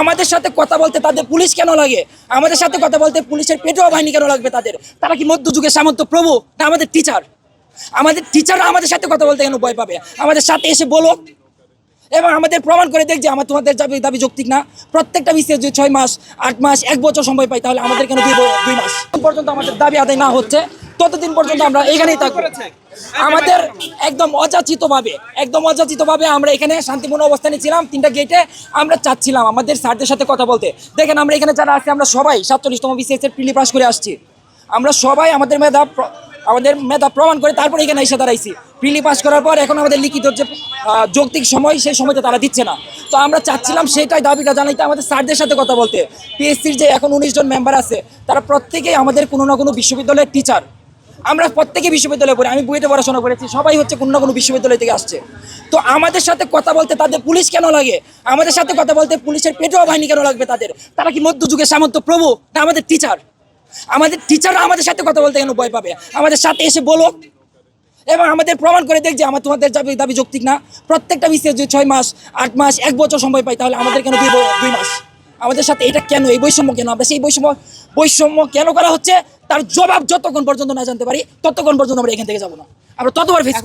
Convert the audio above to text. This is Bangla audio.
আমাদের সাথে কথা বলতে তাদের পুলিশ কেন লাগে? আমাদের সাথে কথা বলতে পুলিশের পেটোয়া বাহিনী কেন লাগবে তাদের? তারা কি মধ্যযুগের সামন্ত প্রভু না আমাদের টিচার আমাদের টিচাররা আমাদের সাথে কথা বলতে কেন ভয় পাবে? আমাদের সাথে এসে বলো। এবং আমাদের প্রমাণ করে দেখ যে আমার তোমাদের দাবি দাবি যৌক্তিক না। প্রত্যেকটা বিষয়ে যে ছয় মাস, আট মাস, এক বছর সময় পাই, তাহলে আমাদের কেন দুই মাস? পর্যন্ত আমাদের দাবি আদায় না হচ্ছে। ততদিন পর্যন্ত আমরা এখানেই থাকব। আমাদের একদম অযাচিতভাবে একদম অযাচিতভাবে আমরা এখানে শান্তিপূর্ণ অবস্থানে ছিলাম তিনটা গেটে আমরা চাচ্ছিলাম আমাদের স্যারদের সাথে কথা বলতে। দেখেন আমরা এখানে যারা আছি আমরা সবাই সাতচল্লিশতম বিসিএস এর প্রিলি পাস করে আসছি। আমরা সবাই আমাদের মেধা আমাদের মেধা প্রমাণ করে তারপরে এখানে এসে দাঁড়াইছি। প্রিলি পাস করার পর এখন আমাদের লিখিত যে যৌক্তিক সময় সেই সময়টা তারা দিচ্ছে না। তো আমরা চাচ্ছিলাম সেটাই দাবিটা জানাইতে আমাদের স্যারদের সাথে কথা বলতে। পিএসসির যে এখন উনিশ জন মেম্বার আছে তারা প্রত্যেকেই আমাদের কোনো না কোনো বিশ্ববিদ্যালয়ের টিচার আমরা প্রত্যেকে বিশ্ববিদ্যালয়ে পড়ি, আমি বুয়েটে পড়াশোনা করেছি, সবাই হচ্ছে কোনো না কোনো বিশ্ববিদ্যালয় থেকে আসছে। তো আমাদের সাথে কথা বলতে তাদের পুলিশ কেন লাগে? আমাদের সাথে কথা বলতে পুলিশের পেটোয়া বাহিনী কেন লাগবে তাদের? তারা কি মধ্যযুগের সামন্ত প্রভু না আমাদের টিচার আমাদের টিচাররা আমাদের সাথে কথা বলতে কেন ভয় পাবে? আমাদের সাথে এসে বলো। এবং আমাদের প্রমাণ করে দেখ যে আমার তোমাদের দাবি দাবি যৌক্তিক না। প্রত্যেকটা বিষয়ে যে ছয় মাস, আট মাস, এক বছর সময় পাই তাহলে আমাদের কেন দুই মাস? আমাদের সাথে এটা কেন? এই বৈষম্য কেন? আমরা সেই বৈষম্য বৈষম্য কেন করা হচ্ছে? তার জবাব যতক্ষণ পর্যন্ত না জানতে পারি ততক্ষণ পর্যন্ত আমরা এখান থেকে যাব না। আমরা ততবার ফেস